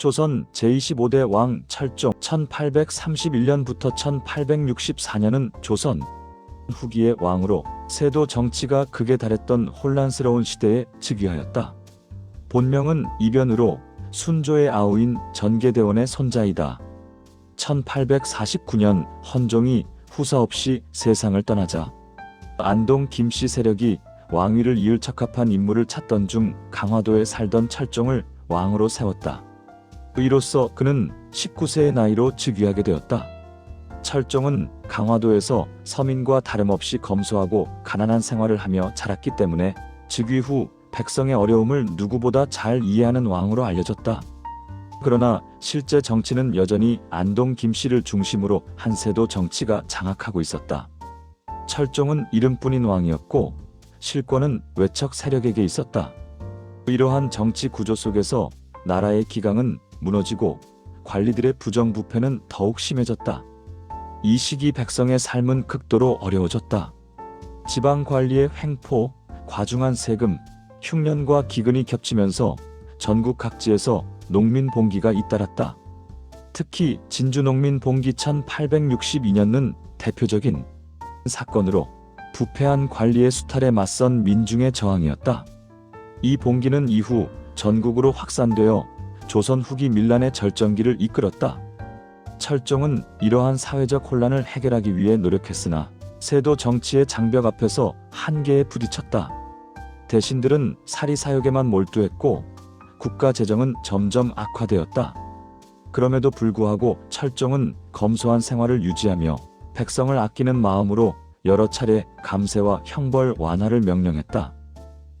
조선 제25대 왕 철종 1831년부터 1864년은 조선 후기의 왕으로 세도 정치가 극에 달했던 혼란스러운 시대에 즉위하였다. 본명은 이변으로 순조의 아우인 전개대원의 손자이다. 1849년 헌종이 후사 없이 세상을 떠나자 안동 김씨 세력이 왕위를 이을 적합한 인물을 찾던 중 강화도에 살던 철종을 왕으로 세웠다. 이로써 그는 19세의 나이로 즉위하게 되었다. 철종은 강화도에서 서민과 다름없이 검소하고 가난한 생활을 하며 자랐기 때문에 즉위 후 백성의 어려움을 누구보다 잘 이해하는 왕으로 알려졌다. 그러나 실제 정치는 여전히 안동 김씨를 중심으로 한세도 정치가 장악하고 있었다. 철종은 이름뿐인 왕이었고 실권은 외척 세력에게 있었다. 이러한 정치 구조 속에서 나라의 기강은 무너지고 관리들의 부정부패는 더욱 심해졌다. 이 시기 백성의 삶은 극도로 어려워졌다. 지방 관리의 횡포, 과중한 세금, 흉년과 기근이 겹치면서 전국 각지에서 농민 봉기가 잇따랐다. 특히 진주 농민 봉기 1862년은 대표적인 사건으로 부패한 관리의 수탈에 맞선 민중의 저항이었다. 이 봉기는 이후 전국으로 확산되어 조선 후기 밀란의 절정기를 이끌었다. 철종은 이러한 사회적 혼란을 해결하기 위해 노력했으나 세도 정치의 장벽 앞에서 한계에 부딪혔다. 대신들은 사리사욕에만 몰두했고 국가 재정은 점점 악화되었다. 그럼에도 불구하고 철종은 검소한 생활을 유지하며 백성을 아끼는 마음으로 여러 차례 감세와 형벌 완화를 명령했다.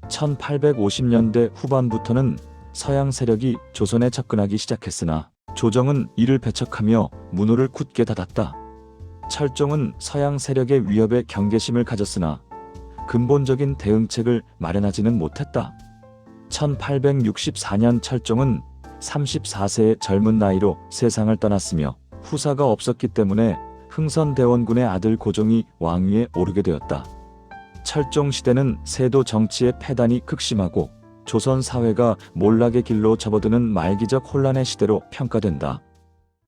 1850년대 후반부터는 서양 세력이 조선에 접근하기 시작했으나 조정은 이를 배척하며 문호를 굳게 닫았다. 철종은 서양 세력의 위협에 경계심을 가졌으나 근본적인 대응책을 마련하지는 못했다. 1864년 철종은 34세의 젊은 나이로 세상을 떠났으며 후사가 없었기 때문에 흥선대원군의 아들 고종이 왕위에 오르게 되었다. 철종 시대는 세도 정치의 패단이 극심하고 조선 사회가 몰락의 길로 접어드는 말기적 혼란의 시대로 평가된다.